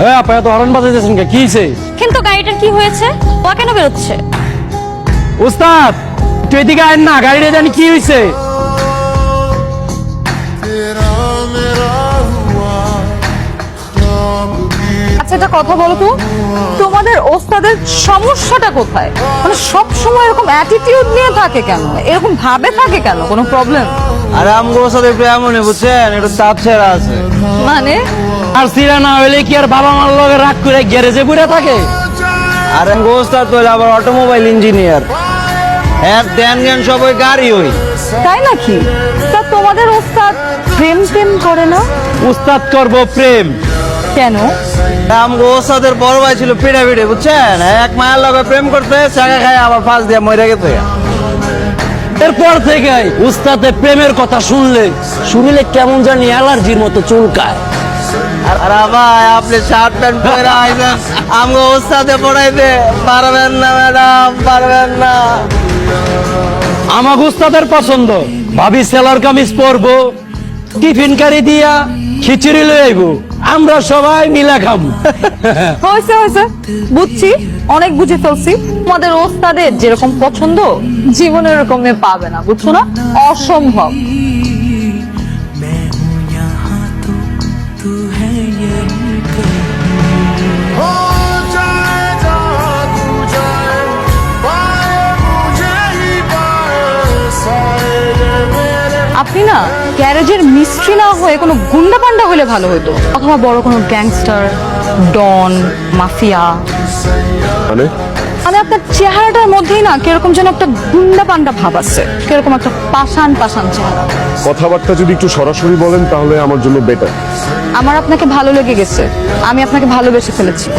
হ্যাঁ আপা এত হরণ বাজাইতেছেন কে? কি হইছে? কিন্তু গাড়িটার কি হয়েছে? ও কেন বেরোচ্ছে? উস্তাদ তুই এদিকে আয় না গাড়িটা জানি কি হইছে? আচ্ছা একটা কথা বলো তো। তোমাদের ওস্তাদের সমস্যাটা কোথায়? মানে সব সময় এরকম অ্যাটিটিউড নিয়ে থাকে কেন? এরকম ভাবে থাকে কেন? কোনো প্রবলেম আরে আমগোর সাথে একটু এমনই বুঝছেন? একটু চাপ ছেড়া আছে। মানে? আর সিরা না হইলে কি আর বাবা মার লগে রাগ করে গ্যারেজে পড়ে থাকে? আর আমগোর তো আবার অটোমোবাইল ইঞ্জিনিয়ার। হ্যাঁ ধ্যান জ্ঞান সব ওই গাড়ি ওই। তাই নাকি? তা তোমাদের ওস্তাদ প্রেম প্রেম করে না? উস্তাদ করব প্রেম। কেন? আমগো ওস্তাদের বড় ভাই ছিল পিড়ে পিড়ে বুঝছেন? এক মায়ের লগে প্রেম করতে চাকা খায় আবার ফাঁস দিয়ে মরে গেছে। এরপর থেকে উস্তাদে প্রেমের কথা শুনলে শুনলে কেমন জানি অ্যালার্জির মতো চুলকায়। আর আর ভাই আপনি শার্ট প্যান্ট পরে ওস্তাদে পড়াইতে পারবেন না ম্যাডাম পারবেন না। আমাকে উস্তাদের পছন্দ। ভাবি সেলার কামিজ পরবো টিফিন কারি দিয়া খিচুড়ি আইবো। আমরা সবাই মিলা খাব হয়েছে হয়েছে। বুঝছি অনেক বুঝে ফেলছি। তোমাদের ওস্তাদের যেরকম পছন্দ জীবনে এরকম মেয়ে পাবে না বুঝছ না? অসম্ভব। আপনি না গ্যারেজের মিস্ত্রি না হয়ে কোনো গুন্ডা পান্ডা হলে ভালো হতো। অথবা বড় কোনো গ্যাংস্টার ডন মাফিয়া। মানে? মানে আপনার চেহারাটার মধ্যেই না কীরকম যেন একটা গুন্ডা পান্ডা ভাব আছে। কীরকম একটা পাষাণ পাষাণ চেহারা। কথাবার্তা যদি একটু সরাসরি বলেন তাহলে আমার জন্য বেটার আমার আপনাকে ভালো লেগে গেছে। আমি আপনাকে ভালোবেসে ফেলেছি।